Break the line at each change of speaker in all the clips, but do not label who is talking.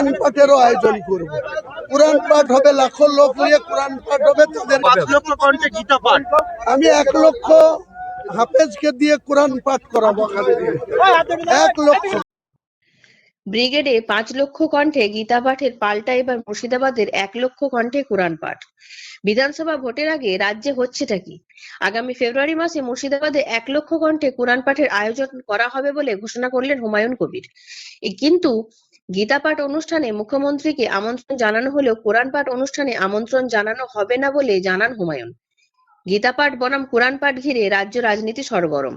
কোরআন পাঠেরও আয়োজন করব। কোরআন পাঠ হবে লাখো লোক নিয়ে কোরআন পাঠ হবে তাদের আমি এক লক্ষ হাফেজকে দিয়ে কোরআন পাঠ করাবো এক লক্ষ।
ব্রিগেডে পাঁচ লক্ষ কণ্ঠে গীতা পাঠের পাল্টা এবার মুর্শিদাবাদের এক লক্ষ কণ্ঠে কোরআন পাঠ। বিধানসভা ভোটের আগে রাজ্যে হচ্ছেটা কি? আগামী ফেব্রুয়ারি মাসে মুর্শিদাবাদে এক লক্ষ কণ্ঠে কোরআন পাঠের আয়োজন করা হবে বলে ঘোষণা করলেন হুমায়ুন কবির। কিন্তু গীতা পাঠ অনুষ্ঠানে মুখ্যমন্ত্রীকে আমন্ত্রণ জানানো হলেও কোরআন পাঠ অনুষ্ঠানে আমন্ত্রণ জানানো হবে না বলে জানান হুমায়ুন। গীতা পাঠ বনাম কোরআন পাঠ ঘিরে রাজ্য রাজনীতি সরগরম।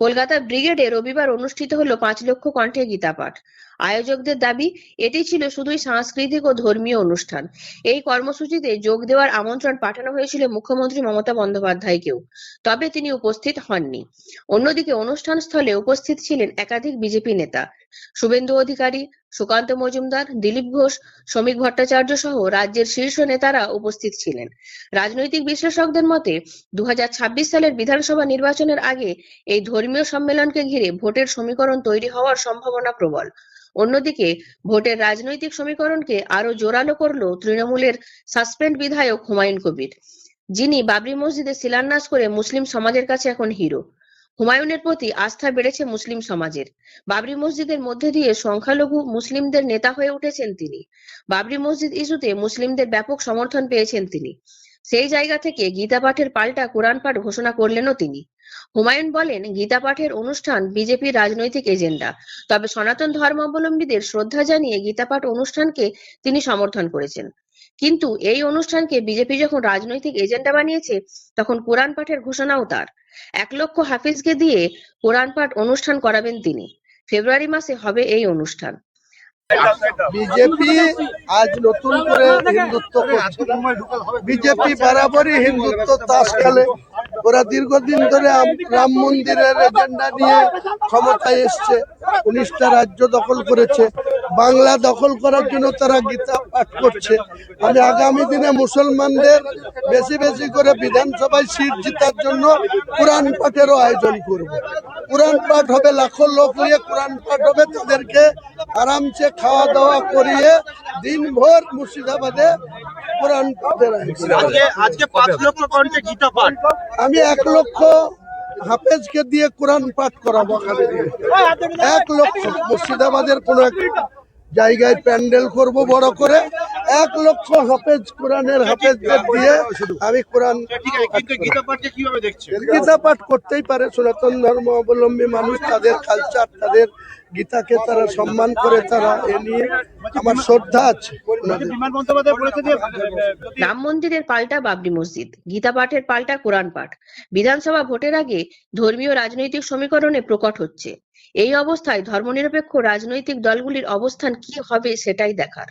কলকাতা ব্রিগেডে রবিবার অনুষ্ঠিত হলো পাঁচ লক্ষ কণ্ঠে গীতা পাঠ আয়োজকদের দাবি, এটি ছিল শুধুই সাংস্কৃতিক ও ধর্মীয় অনুষ্ঠান। এই কর্মসূচিতে যোগ দেওয়ার আমন্ত্রণ পাঠানো হয়েছিল মুখ্যমন্ত্রী মমতা বন্দ্যোপাধ্যায়কেও, তবে তিনি উপস্থিত হননি। অন্যদিকে অনুষ্ঠান স্থলে উপস্থিত ছিলেন একাধিক বিজেপি নেতা। শুভেন্দু অধিকারী, সুকান্ত মজুমদার, দিলীপ ঘোষ, শ্রমিক ভট্টাচার্য সহ রাজ্যের শীর্ষ নেতারা উপস্থিত ছিলেন। রাজনৈতিক বিশ্লেষকদের মতে দু সালের বিধানসভা নির্বাচনের আগে এই ধর্মীয় সম্মেলনকে ঘিরে ভোটের সমীকরণ তৈরি হওয়ার সম্ভাবনা প্রবল। অন্যদিকে, ভোটের রাজনৈতিক সমীকরণকে আরও জোরালো করল তৃণমূলের সাসপেন্ড বিধায়ক হুমায়ুন কবির, যিনি বাবরি মসজিদে শিলান্যাস করে মুসলিম সমাজের কাছে এখন হিরো। হুমায়ুনের প্রতি আস্থা বেড়েছে মুসলিম সমাজের। বাবরি মসজিদের মধ্যে দিয়ে সংখ্যালঘু মুসলিমদের নেতা হয়ে উঠেছেন তিনি। বাবরি মসজিদ ইস্যুতে মুসলিমদের ব্যাপক সমর্থন পেয়েছেন তিনি। সেই জায়গা থেকে গীতা পাঠের পাল্টা কোরআন পাঠ ঘোষণা করলেনও তিনি। হুমায়ুন বলেন, গীতা পাঠের অনুষ্ঠান বিজেপির রাজনৈতিক এজেন্ডা। তবে সনাতন ধর্মাবলম্বীদের শ্রদ্ধা জানিয়ে গীতা পাঠ অনুষ্ঠানকে তিনি সমর্থন করেছেন। কিন্তু এই অনুষ্ঠানকে বিজেপি যখন রাজনৈতিক এজেন্ডা বানিয়েছে, তখন কোরআন পাঠের ঘোষণাও তার। এক লক্ষ হাফিজকে দিয়ে কোরআন পাঠ অনুষ্ঠান করাবেন তিনি। ফেব্রুয়ারি মাসে হবে এই অনুষ্ঠান।
বিজেপি আজ নতুন করে হিন্দুত্ব বিজেপি বরাবরই হিন্দুত্ব তাস খেলে। ওরা দীর্ঘদিন ধরে রাম মন্দিরের এজেন্ডা নিয়ে ক্ষমতায় এসছে। উনিশটা রাজ্য দখল করেছে। বাংলা দখল করার জন্য তারা গীতা পাঠ করছে। আমি আগামী দিনে মুসলমানদের বেশি বেশি করে বিধানসভায় সিট জিতার জন্য কোরআন পাঠেরও আয়োজন করব। কোরআন পাঠ হবে লাখো লোক নিয়ে কোরআন পাঠ হবে তাদেরকে আরামসে খাওয়া দাওয়া করিয়ে দিনভর মুর্শিদাবাদে কোরআন পাঠের আয়োজন। আমি এক লক্ষ হাফেজকে দিয়ে কোরআন পাঠ করাবো। এক লক্ষ। মুর্শিদাবাদের কোন এক জায়গায় প্যান্ডেল করব বড় করে। এক লক্ষ হাফেজ কোরআনের হাফেজদের দিয়ে আমি কোরআন
গীতা
পাঠ করতেই পারে সনাতন ধর্ম অবলম্বী মানুষ তাদের কালচার তাদের গীতাকে তারা সম্মান করে তারা এ নিয়ে আমার শ্রদ্ধা আছে।
রাম মন্দিরের পাল্টা বাবরি মসজিদ, গীতা পাঠের পাল্টা কোরআন পাঠ। বিধানসভা ভোটের আগে ধর্মীয় রাজনৈতিক সমীকরণে প্রকট হচ্ছে। এই অবস্থায় ধর্মনিরপেক্ষ রাজনৈতিক দলগুলির অবস্থান কি হবে সেটাই দেখার।